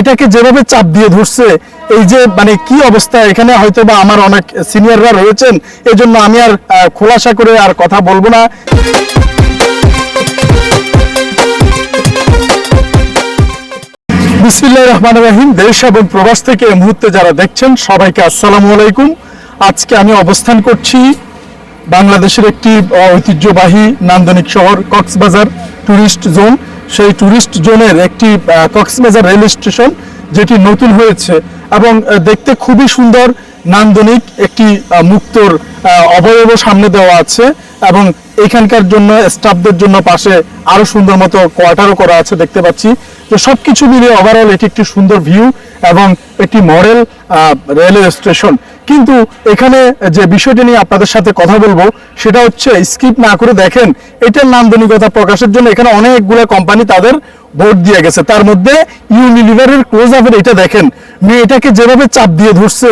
মেয়েটাকে যেভাবে চাপ দিয়ে ধরছে, এই যে মানে কি অবস্থা, এখানে হয়তো বা আমার অনেক সিনিয়ররা রয়েছেন, এজন্য আমি আর খোলাসা করে আর কথা বলব না। বিসমিল্লাহ রহমান রাহিম, দেশ এবং প্রবাস থেকে এই মুহূর্তে যারা দেখছেন, সবাইকে আসসালামু আলাইকুম। আজকে আমি অবস্থান করছি বাংলাদেশের একটি ঐতিহ্যবাহী নান্দনিক শহর, কক্সবাজার, টুরিস্ট জোন। সেই টুরিস্ট জোনের একটি কক্সবাজার রেল স্টেশন যেটি নতুন হয়েছে এবং দেখতে খুবই সুন্দর, নান্দনিক একটি মুক্তর অবয়ব সামনে দেওয়া আছে এবং এখানকার জন্য স্টাফদের জন্য পাশে আরও সুন্দর মতো কোয়ার্টারও করা আছে দেখতে পাচ্ছি। তো সবকিছু মিলিয়ে ওভারঅল এটি একটি সুন্দর ভিউ এবং একটি মডেল রেলওয়ে স্টেশন কিন্তু এখানে যে বিষয়টি নিয়ে আপনাদের সাথে কথা বলব, সেটা হচ্ছে স্কিপ না করে দেখেন, এটার নান্দনিকতা প্রকাশের জন্য এখানে অনেকগুলো কোম্পানি তাদের ভোট দিয়ে গেছে। তার মধ্যে ইউনিলিভারের ক্লোজ আপের এটা দেখেন মেয়েটাকে যেভাবে চাপ দিয়ে ধরছে,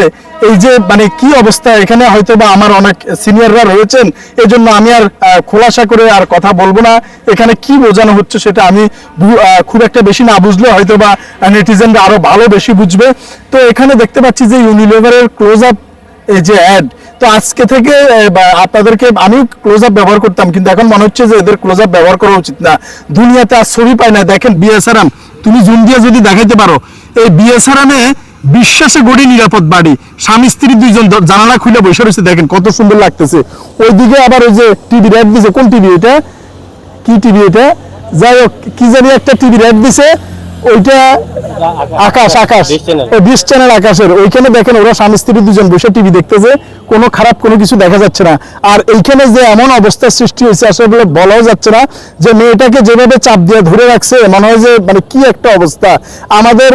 এই যে মানে কি অবস্থা, এখানে হয়তো বা আমার অনেক সিনিয়ররা রয়েছেন, এজন্য আমি আর খোলাসা করে আর কথা বলব না। এখানে কি বোঝানো হচ্ছে সেটা আমি খুব একটা বেশি না বুঝলে হয়তো বা নেটিজেনরা আরও ভালো বেশি বুঝবে। তো এখানে দেখতে পাচ্ছি যে ইউনিলিভারের ক্লোজ আপ এই যে অ্যাড তো আজকে থেকে আপনাদেরকে আমি ক্লোজ আপ ব্যবহার করতাম, কিন্তু এখন মনে হচ্ছে যে এদের ক্লোজ আপ ব্যবহার করা উচিত না। দুনিয়াতে আর ছবি পায় না। দেখেন বিএসআরাম তুমি জুম দিয়ে যদি দেখাইতে পারো, এই বিএসআরামে বিশ্বাসে গড়ি নিরাপদ বাড়ি। স্বামী, স্ত্রী দুইজন জানালা খুলে বসে রয়েছে, দেখেন কত সুন্দর লাগতেছে। ওইদিকে আবার ওই যে টিভি র্যাড দিছে, কোন টিভি এটা? কি টিভি এটা? যাই হোক, কি জানি একটা টিভি র্যাড দিছে ওইটা Akash Akash dish channel. Channel আকাশের। ওইখানে দেখেন ওরা স্বামী স্ত্রী দুজন বসে টিভি দেখতেছে। কোনো খারাপ কোনো কিছু দেখা যাচ্ছে না। আর এইখানে যে এমন অবস্থার সৃষ্টি হয়েছে, আসলে বলাও যাচ্ছে না যে মেয়েটাকে যেভাবে চাপ দিয়ে ধরে রাখছে, মনে হয় যে মানে কি একটা অবস্থা। আমাদের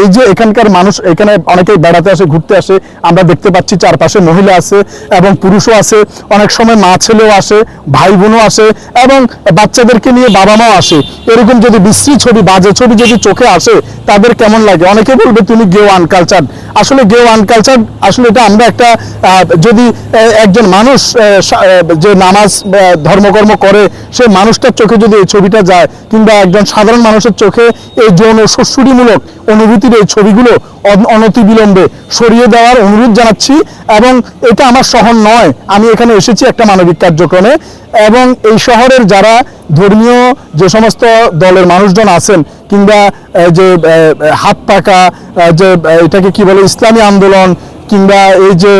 এই যে এখানকার মানুষ, এখানে অনেকেই বেড়াতে আসে, ঘুরতে আসে, আমরা দেখতে পাচ্ছি চারপাশে মহিলা আছে এবং পুরুষও আছে। অনেক সময় মা ছেলেও আসে, ভাই বোনও আসে এবং বাচ্চাদেরকে নিয়ে বাবা মাও আসে। এরকম যদি বিশ্রী ছবি, বাজে ছবি যদি চোখে আসে, তাদের কেমন লাগে? অনেকে বলবে, তুমি গেও আনকালচার আসলে গেও আনকালচার আসলে এটা আমরা একটা যদি একজন মানুষ যে নামাজ ধর্মকর্ম করে, সে মানুষটার চোখে যদি এই ছবিটা যায়, কিংবা একজন সাধারণ মানুষের চোখে এই যৌন সুশ্রুতিমূলক অনুভূতির এই ছবিগুলো অন- অনতিবিলম্বে সরিয়ে দেওয়ার অনুরোধ জানাচ্ছি, এবং এটা আমার শহর নয়, আমি এখানে এসেছি একটা মানবিক কার্যক্রমে, এবং এই শহরের যারা ধর্মীয় যে সমস্ত দলের মানুষজন আছেন কিংবা যে হাত পাকা যে এটাকে কি বলে, ইসলামী আন্দোলন কিংবা এই যে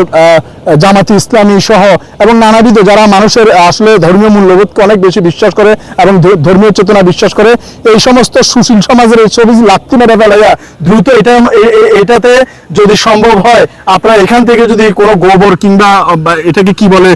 জামাতি ইসলামী সহ এবং নানাবিধ যারা মানুষের আসলে ধর্মীয় মূল্যবোধকে অনেক বেশি বিশ্বাস করে এবং ধর্মীয় চেতনা বিশ্বাস করে, এই সমস্ত সুশীল সমাজের এই ছবি লাপ্তি মেরে ফেলাইয়া দ্রুত এটা এটাতে যদি সম্ভব হয়, আপনারা এখান থেকে যদি কোনো গোবর কিংবা এটাকে কি বলে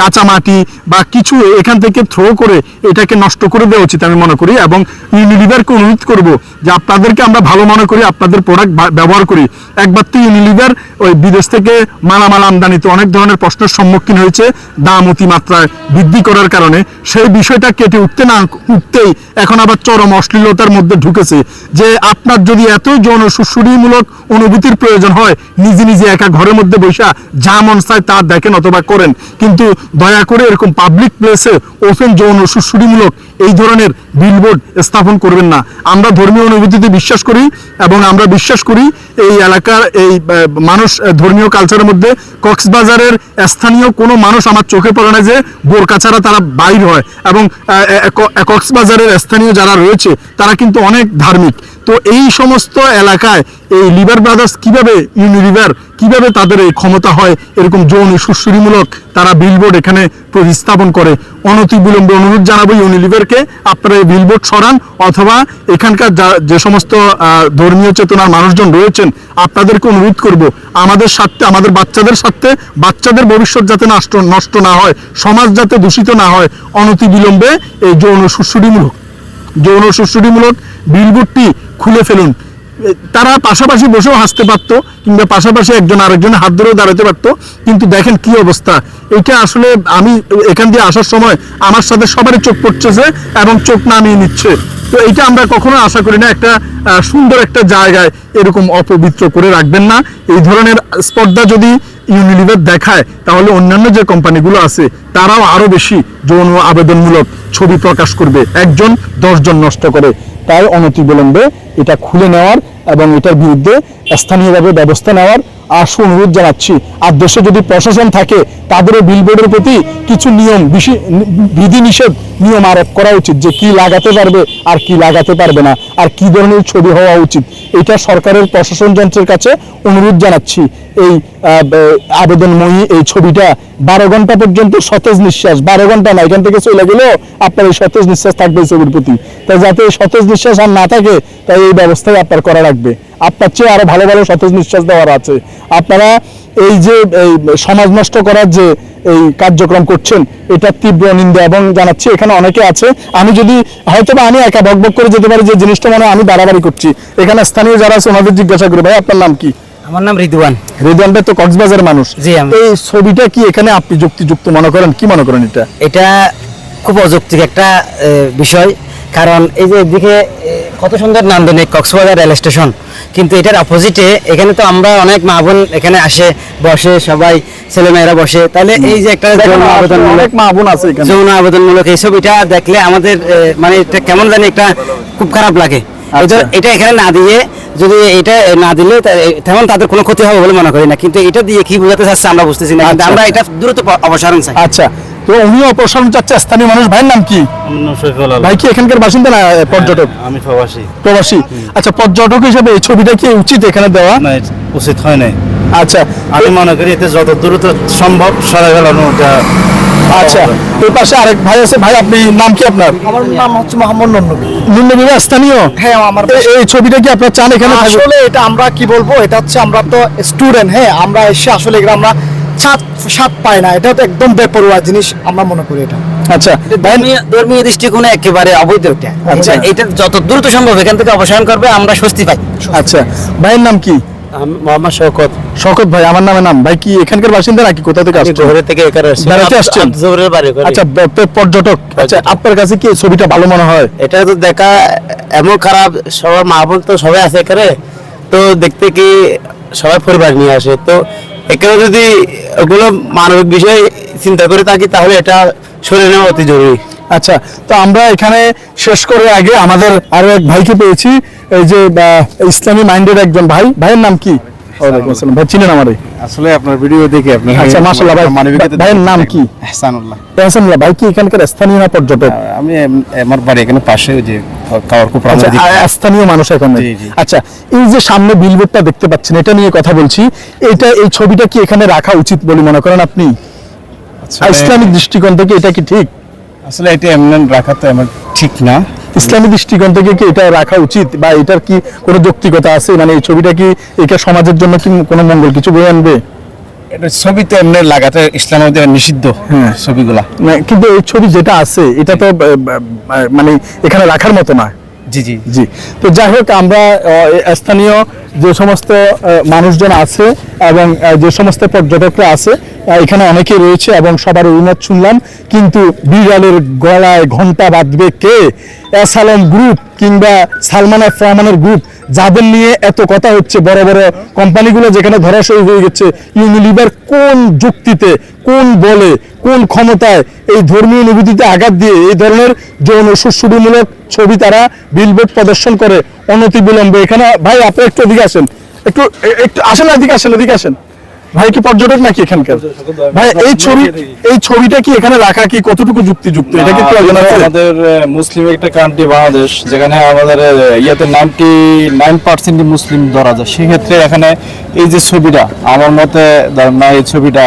কাঁচা মাটি বা কিছু এখান থেকে থ্রো করে এটাকে নষ্ট করে দেওয়া উচিত আমি মনে করি এবং ইউনিলিভারকে অনুরোধ করব যে আপনাদেরকে আমরা ভালো মনে করি, আপনাদের প্রোডাক্ট ব্যবহার করি। একবার তো ইউনিলিভার ওই বিদেশ থেকে মালামাল আমদানিতে অনেক ধরনের প্রশ্নের সম্মুখীন হয়েছে, দাম, অতিমাত্রায় বৃদ্ধি করার কারণে। সেই বিষয়টা কেটে উঠতে না উঠতেই এখন আবার চরম অশ্লীলতার মধ্যে ঢুকেছে যে আপনার যদি এতই যৌন সুশ্রুতিমূলক অনুভূতির প্রয়োজন হয়, নিজে নিজে একা ঘরের মধ্যে বসা যা মন চায় তা দেখেন অথবা করেন। কিন্তু দয়া করে এরকম পাবলিক প্লেসে ওপেন যৌন সুশ্রুতিমূলক এই ধরনের বিলবোর্ড স্থাপন করবেন না। আমরা ধর্মীয় অনুভূতিতে বিশ্বাস করি এবং আমরা বিশ্বাস করি এই এলাকার এই মানুষ ধর্মীয় কালচারের মধ্যে কক্সবাজারের স্থানীয় কোনো মানুষ আমার চোখে পড়ে না যে বোরকা ছাড়া তারা বাইর হয় এবং কক্সবাজারের স্থানীয় যারা রয়েছে তারা কিন্তু অনেক ধার্মিক। তো এই সমস্ত এলাকায় এই লিভার ব্রাদার্স কীভাবে ইউনিলিভার কীভাবে তাদের এই ক্ষমতা হয় এরকম যৌন সুশ্রীমূলক তারা বিলবোর্ড এখানে প্রতিস্থাপন করে? অনতি অনতিবিলম্বে অনুরোধ জানাব ইউনিলিভারকে আপনারা এই বিলবোর্ড সরান অথবা এখানকার যা- সমস্ত ধর্মীয় চেতনার মানুষজন রয়েছেন, আপনাদেরকে অনুরোধ করব, আমাদের স্বার্থে, আমাদের বাচ্চাদের স্বার্থে বাচ্চাদের ভবিষ্যৎ যাতে নষ্ট নষ্ট না হয়, সমাজ যাতে দূষিত না হয়, অনতি অনতিবিলম্বে এই যৌন সুশ্রীমূলক যৌন সুশ্রুতিমূলক বিলবোর্ডটি খুলে ফেলুন। তারা পাশাপাশি বসেও হাসতে পারতো কিংবা পাশাপাশি একজন আরেকজনের হাত ধরেও দাঁড়াতে পারতো। কিন্তু দেখেন কি অবস্থা। এটা আসলে আমি এখান দিয়ে আসার সময় আমার সাথে সবারই চোখ পড়ছে এবং চোখ নামিয়ে নিচ্ছে। তো এইটা আমরা কখনো আশা করি না। একটা সুন্দর একটা জায়গায় এরকম অপবিত্র করে রাখবেন না। এই ধরনের স্পর্ধা যদি ইউনিলিভার দেখায়, তাহলে অন্যান্য যে কোম্পানিগুলো আছে, তারাও আরও বেশি যৌন আবেদনমূলক ছবি প্রকাশ করবে। একজন, দশজন নষ্ট করে। তাই অনতিবিলম্বে এটা খুলে নেওয়ার এবং এটার বিরুদ্ধে স্থানীয়ভাবে ব্যবস্থা নেওয়ার অনুরোধ জানাচ্ছি। আর দেশে যদি প্রশাসন থাকে তাদেরও বিলবোর্ডের প্রতি কিছু নিয়ম বিধিনিষেধ নিয়ম আরোপ করা উচিত যে কি লাগাতে পারবে আর কি লাগাতে পারবে না, আর কি ধরনের ছবি হওয়া উচিত। এটা সরকারের প্রশাসন যন্ত্রের কাছে অনুরোধ জানাচ্ছি। এই আবেদনময়ী এই ছবিটা বারো ঘণ্টা পর্যন্ত সতেজ নিঃশ্বাস, বারো ঘণ্টা না, এখান থেকে চলে গেলেও আপনার এই সতেজ নিঃশ্বাস থাকবে ছবির প্রতি। তাই যাতে সতেজ নিঃশ্বাস আর না থাকে, তাই এই ব্যবস্থাই আপনার করা লাগবে। আপনার চেয়ে আরও ভালো ভালো সতেজ নিঃশ্বাস দেওয়ার আছে। আপনারা এই যে এই সমাজ নষ্ট করার যে এই কার্যক্রম করছেন এটা তীব্র নিন্দা এবং জানাচ্ছি এখানে অনেকে আছে। আমি যদি হয়তো বা আমি একা বকবক করে যেতে পারি যে জিনিসটা মনে আমি বাড়াবাড়ি করছি। এখানে স্থানীয় যারা আছে ওনাদের জিজ্ঞাসা করি ভাই আপনার নাম কি? আমার নাম রেদওয়ান ভাই তো কক্সবাজার মানুষ। জি, এই ছবিটা কি এখানে আপনি যুক্তিযুক্ত মনে করেন? কি মনে করেন এটা? এটা খুব অযৌক্তিক একটা বিষয়। কারণ এই যে এদিকে কত সুন্দর নান্দনিক কক্সবাজার রেল স্টেশন। কিন্তু এটার অপোজিটে এখানে তো আমরা অনেক মা বোন এখানে আসে বসে সবাই ছেলেমেয়েরা বসে। তাহলে এই যে একটা যৌন আবেদনমূলক অনেক মা বোন আছে এখানে। যৌন আবেদনমূলক এই ছবিটা দেখলে আমাদের মানে এটা কেমন জানি একটা খুব খারাপ লাগে। আচ্ছা। এটা- এটা এখানে না দিয়ে যদি এটা না দিলে তেমন তাদের কোনো ক্ষতি হবে বলে মনে করি না। কিন্তু এটা দিয়ে কি বোঝাতে চাচ্ছে আমরা বুঝতেছি না। আচ্ছা, আমরা। এটা দ্রুত অপসারণ চাই। আচ্ছা। তো উনিও অপসারণ চাচ্ছে স্থানীয় মানুষ ভাইয়ের নাম কি? ভাই কি এখানকার বাসিন্দা না পর্যটক? আমি প্রবাসী। প্রবাসী। আচ্ছা পর্যটক হিসেবে এই ছবিটা কি উচিত এখানে দেওয়া? উচিত হয় নাই। আচ্ছা আমি মনে করি এতে যত দ্রুত সম্ভব সরে গেলানো ওটা আচ্ছা পাশে আরেক ভাই আছে ভাই আপনি নাম কি আপনার? আমার নাম হচ্ছে মোহাম্মদ স্থানীয়? হ্যাঁ আমার এই ছবিটা কি আপনার চান এখানে? আসলে এটা আমরা কি বলব এটা হচ্ছে আমরা তো স্টুডেন্ট হ্যাঁ আমরা এসে আসলে আমরা ছাদ স্বাদ পাই না। এটা তো একদম বেপরোয়া জিনিস আমরা মনে করি এটা। আচ্ছা ধর্মীয় ধর্মীয় দৃষ্টিকোণে একেবারে অবৈধ এটা। আচ্ছা। এটা- যত দ্রুত সম্ভব এখান থেকে অপসারণ করবে আমরা স্বস্তি পাই। আচ্ছা। ভাইয়ের নাম কি? মোহাম্মদ শওকত। শকত ভাই আমার নামে নাম। ভাই কি এখানকার বাসিন্দা নাকি? কোথা থেকে আসছেন? ঘরে থেকে এখানে বেড়াতে আসছেন? বাড়ি আচ্ছা পর্যটক। আচ্ছা আপনার কাছে কি ছবিটা ভালো মনে হয়? এটা তো দেখা এমন খারাপ সবার মা বোন তো সবাই আছে এখানে। তো দেখতে কি সবাই পরিবার নিয়ে আসে। তো এখানে যদি ওগুলো মানবিক বিষয় চিন্তা করে থাকি তাহলে এটা সরে নেওয়া অতি জরুরি। আচ্ছা তো আমরা এখানে শেষ করে আগে আমাদের আরও এক ভাইকে পেয়েছি এই যে ইসলামী মাইন্ডের একজন ভাই। ভাইয়ের নাম কি? ওয়ালাইকুম আসসালাম। ভাই চিনেন আমারে? আসলে আপনার ভিডিও দেখে আপনার আচ্ছা মাশাআল্লাহ ভাই ভাইয়ের নাম কি? এহসানুল্লাহ এহসানুল্লাহ ভাই কি এখানকার স্থানীয় পর্যটক? আমি আমার বাড়ি এখানে পাশে যে খাওয়ার খুব আচ্ছা, স্থানীয় মানুষ এখানে। আচ্ছা এই যে সামনে বিলবোর্ডটা দেখতে পাচ্ছেন এটা নিয়ে কথা বলছি। এটা এই ছবিটা কি এখানে রাখা উচিত বলে মনে করেন আপনি? ইসলামিক দৃষ্টিকোণ থেকে এটা কি ঠিক? আসলে এটা এমন রাখা তো এমন ঠিক না। ইসলামী দৃষ্টিকোণ থেকে কি এটা রাখা উচিত? বা এটার কি কোনো যৌক্তিকতা আছে? মানে এই ছবিটা কি এটা সমাজের জন্য কি কোনো মঙ্গল কিছু বয়ে আনবে? এটা ছবি তো এমনি লাগাতে ইসলামের মধ্যে নিষিদ্ধ হ্যাঁ। ছবিগুলা কিন্তু এই ছবি যেটা আছে এটা তো মানে এখানে রাখার মতো না জি তো যাই হোক, আমরা স্থানীয় যে সমস্ত মানুষজন আছে এবং যে সমস্ত পর্যটকরা আছে এখানে অনেকেই রয়েছে এবং সবার অভিমত শুনলাম, কিন্তু বিড়ালের গলায় ঘণ্টা বাঁধবে কে? অ্যাসালম গ্রুপ কিংবা সালমান এফ রহমানের গ্রুপ, যাদের নিয়ে এত কথা হচ্ছে, বড় বড় কোম্পানিগুলো যেখানে ধরাশয়ী হয়ে গেছে, ইউনিলিভার কোন যুক্তিতে কোন বলে কোন ক্ষমতায় এই ধর্মীয় অনুভূতিতে আঘাত দিয়ে এই ধরনের যৌন সুশ্রুমূলক ছবি তারা বিলবোর্ড প্রদর্শন করে অনতি বিলম্বে এখানে ভাই আপনি একটু এদিকে আসেন। একটু একটু আসেন এদিকে আসেন এদিকে আসেন। ভাই কি পর্যটক নাকি এখানকার? ভাই এই ছবি এই ছবিটা কি এখানে রাখা কি কতটুকু যুক্তিযুক্ত? এটা কি আমাদের মুসলিম একটা কান্ট্রি বাংলাদেশ যেখানে আমাদের ইয়েতে নাইনটি নাইন পার্সেন্ট মুসলিম ধরা যায়। সেক্ষেত্রে এখানে এই যে ছবিটা আমার মতে ধরেন না এই ছবিটা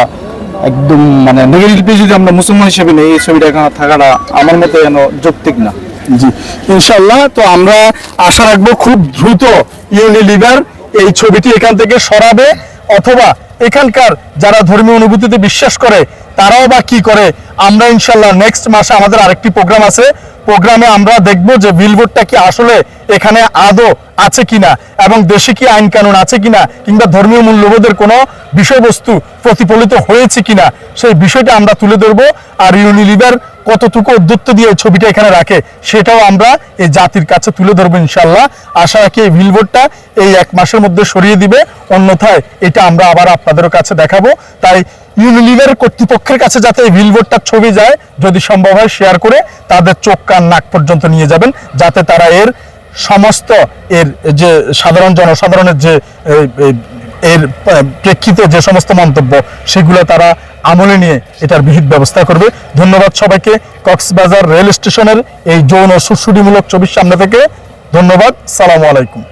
একদম মানে নেগেটিভ যদি আমরা মুসলমান হিসেবে নেই, এই ছবিটা এখানে থাকাটা আমার মতে যেন যৌক্তিক না। জি ইনশাল্লাহ তো আমরা আশা রাখব খুব দ্রুত ইউনিলিভার এই ছবিটি এখান থেকে সরাবে, অথবা এখানকার যারা ধর্মীয় অনুভূতিতে বিশ্বাস করে, তারাও বা কি করে, আমরা ইনশাল্লাহ নেক্সট মাসে আমাদের আরেকটি প্রোগ্রাম আছে প্রোগ্রামে আমরা দেখব যে বিলবোর্ডটা কি আসলে এখানে আদৌ আছে কিনা এবং দেশে কি আইন কানুন আছে কিনা কিংবা ধর্মীয় মূল্যবোধের কোনো বিষয়বস্তু প্রতিফলিত হয়েছে কিনা সেই বিষয়টা আমরা তুলে ধরবো আর ইউনিলিভার কতটুকু উদ্যত্ত দিয়ে এই ছবিটা এখানে রাখে, সেটাও আমরা এই জাতির কাছে তুলে ধরবো ইনশাল্লাহ আশা রাখি এই বিলবোর্ডটা এই এক মাসের মধ্যে সরিয়ে দিবে, অন্যথায় এটা আমরা আবার আপনাদের কাছে দেখাবো। তাই ইউনিলিভার কর্তৃপক্ষের কাছে যাতে এই বিলবোর্ডটার ছবি যায়, যদি সম্ভব হয় শেয়ার করে তাদের চোখ, কান, নাক পর্যন্ত নিয়ে যাবেন, যাতে তারা এর সমস্ত এর যে সাধারণ জনসাধারণের যে এর প্রেক্ষিতে যে সমস্ত মন্তব্য, সেগুলো তারা আমলে নিয়ে এটার বিহিত ব্যবস্থা করবে। ধন্যবাদ সবাইকে। কক্সবাজার রেল স্টেশনের এই যৌন সুশুডিমূলক ছবির সামনে থেকে ধন্যবাদ। সালাম আলাইকুম।